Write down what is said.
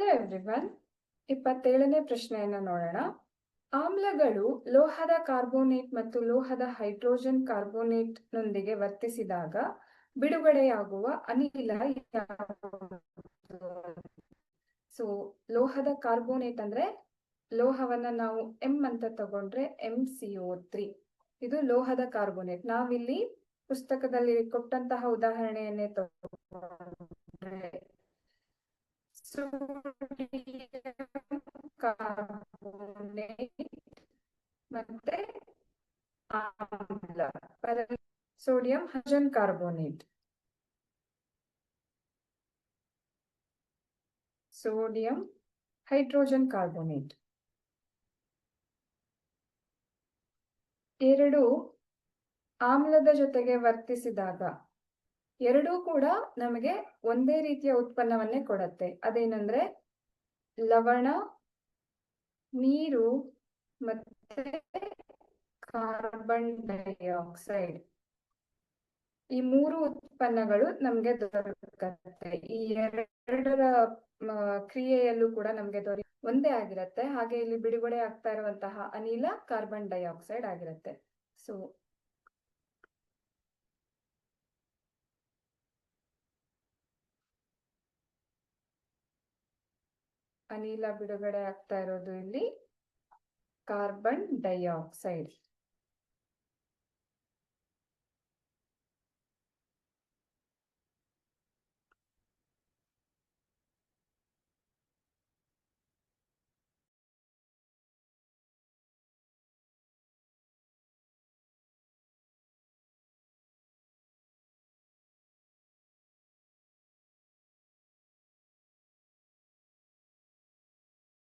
Hello everyone ಇಪ್ಪತ್ತೇಳನೇ ಪ್ರಶ್ನೆಯನ್ನು ನೋಡೋಣ. ಆಮ್ಲಗಳು ಲೋಹದ ಕಾರ್ಬೋನೇಟ್ ಮತ್ತು ಲೋಹದ ಹೈಡ್ರೋಜನ್ ಕಾರ್ಬೋನೇಟ್ ನೊಂದಿಗೆ ವರ್ತಿಸಿದಾಗ ಬಿಡುಗಡೆಯಾಗುವ ಅನಿಲ ಸೊ ಲೋಹದ ಕಾರ್ಬೋನೇಟ್ ಅಂದ್ರೆ ಲೋಹವನ್ನ ನಾವು ಎಂ ಅಂತ ತಗೊಂಡ್ರೆ ಎಂ ಸಿ ಓ ತ್ರೀ ಇದು ಲೋಹದ ಕಾರ್ಬೋನೇಟ್. ನಾವಿಲ್ಲಿ ಪುಸ್ತಕದಲ್ಲಿ ಕೊಟ್ಟಂತಹ ಉದಾಹರಣೆಯನ್ನೇ ತಗೊಂಡ್ರೆ ಕಾರ್ಬೋನೇಟ್ ಮತ್ತೆ ಆಮ್ಲ sodium, hydrogen carbonate. Sodium, hydrogen carbonate. ಎರಡು ಆಮ್ಲದ ಜೊತೆಗೆ ವರ್ತಿಸಿದಾಗ ಎರಡೂ ಕೂಡ ನಮಗೆ ಒಂದೇ ರೀತಿಯ ಉತ್ಪನ್ನವನ್ನೇ ಕೊಡತ್ತೆ. ಅದೇನಂದ್ರೆ ಲವಣ ನೀರು ಮತ್ತೆ ಕಾರ್ಬನ್ ಡೈಆಕ್ಸೈಡ್ ಈ ಮೂರು ಉತ್ಪನ್ನಗಳು ನಮ್ಗೆ ದೊರಕತ್ತೆ. ಈ ಎರಡರ ಕ್ರಿಯೆಯಲ್ಲೂ ಕೂಡ ನಮ್ಗೆ ದೊರೆ, ಒಂದೇ ಆಗಿರತ್ತೆ. ಹಾಗೆ ಇಲ್ಲಿ ಬಿಡುಗಡೆ ಆಗ್ತಾ ಇರುವಂತಹ ಅನಿಲ ಕಾರ್ಬನ್ ಡೈಆಕ್ಸೈಡ್ ಆಗಿರತ್ತೆ. ಸೊ ಅನಿಲ ಬಿಡುಗಡೆ ಆಗ್ತಾ ಇರೋದು ಇಲ್ಲಿ ಕಾರ್ಬನ್ ಡೈಆಕ್ಸೈಡ್